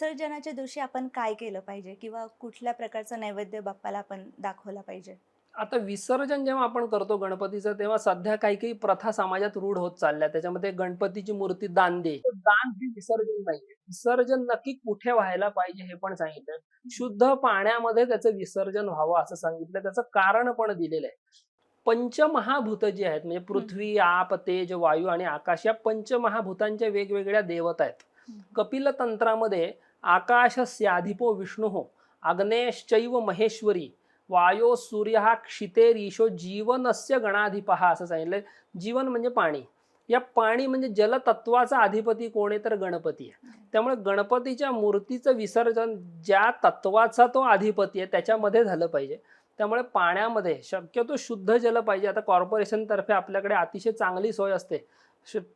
विसर्जनाच्या दिवशी आपण काय केलं पाहिजे? किंवा कुठल्या प्रकारचं नैवेद्य बाप्पाला आपण दाखवला पाहिजे? आता विसर्जन जेव्हा आपण करतो गणपतीचं तेव्हा सध्या काही काही प्रथा समाजात रूढ होत चालल्या. त्याच्यामध्ये गणपतीची मूर्ती दान दे. तर दान हे विसर्जन नाही. विसर्जन नक्की कुठे व्हायला पाहिजे हे पण सांगितलं. शुद्ध पाण्यामध्ये त्याचं विसर्जन व्हावं असं सांगितलं. त्याचं कारण पण दिलेलं आहे. पंचमहाभूत जी आहेत म्हणजे पृथ्वी आप तेज वायू आणि आकाश या पंचमहाभूतांच्या वेगवेगळ्या देवता आहेत. कपिल तंत्रामध्ये आकाशस्याधिपो विष्णू अग्नेश्चैव महेश्वरी वायो सूर्य हा क्षितेर ईशो जीवनस्य गणाधिप असं सांगितलंय. जीवन म्हणजे पाणी. या पाणी म्हणजे जलतत्वाचा अधिपती कोण आहे? तर गणपती आहे. त्यामुळे गणपतीच्या मूर्तीचं विसर्जन ज्या तत्वाचा तो अधिपती आहे त्याच्यामध्ये झालं पाहिजे. त्यामुळे पाण्यामध्ये शक्यतो शुद्ध जल पाहिजे. आता कॉर्पोरेशन तर्फे आपल्याकडे अतिशय चांगली सोय असते.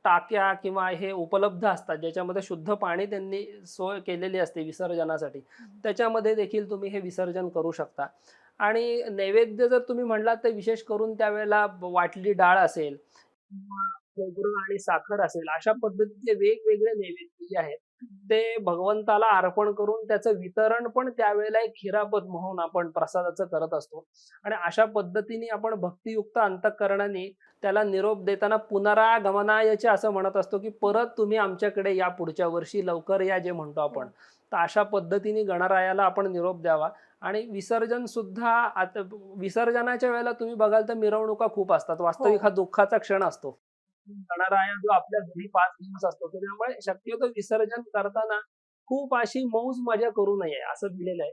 टाक्या किंवा हे उपलब्ध असतात ज्याच्यामध्ये शुद्ध पाणी त्यांनी सोय केलेली असते विसर्जनासाठी. त्याच्यामध्ये देखील तुम्ही हे विसर्जन करू शकता. आणि नैवेद्य जर तुम्ही म्हणलात तर विशेष करून त्यावेळेला वाटली डाळ असेल खोबरं आणि साखर असेल अशा पद्धतीचे वेगवेगळे नैवेद्य जे आहेत ते भगवंताला अर्पण करून त्याचं वितरण पण त्यावेळेला एक खिरापत म्हणून आपण प्रसादाचं करत असतो. आणि अशा पद्धतीने आपण भक्तियुक्त अंतकरणाने त्याला निरोप देताना पुनरागमनायचे असं म्हणत असतो की परत तुम्ही आमच्याकडे या पुढच्या वर्षी लवकर या जे म्हणतो आपण. तर अशा पद्धतीने गणरायाला आपण निरोप द्यावा. आणि विसर्जन सुद्धा आता विसर्जनाच्या वेळेला तुम्ही बघाल तर मिरवणुका खूप असतात. वास्तविक हो. हा दुःखाचा क्षण असतो. गणराया जो आपल्या घरी पाच दिवस असतो. त्याच्यामुळे शक्यतो विसर्जन करताना खूप अशी मौज मजा करू नये असं दिलेलं आहे.